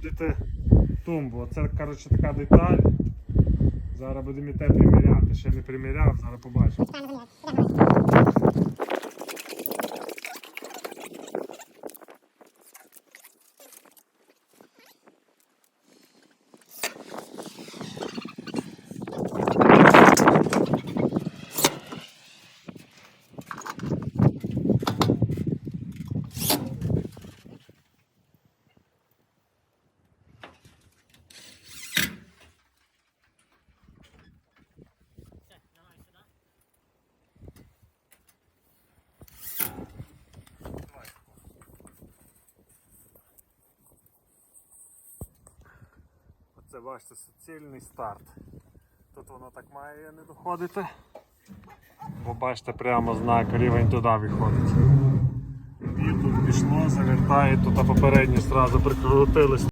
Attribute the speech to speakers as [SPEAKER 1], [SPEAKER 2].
[SPEAKER 1] знаходити тумбу. Оце коротше, така деталь. Зараз будемо і те приміряти. Ще не приміряв, зараз побачимо. Оце бачите суцільний старт. Тут воно так має не доходити. Бо бачите, прямо знак рівень туди виходить. І тут пішло, завертає, тут попередні одразу прикрутились.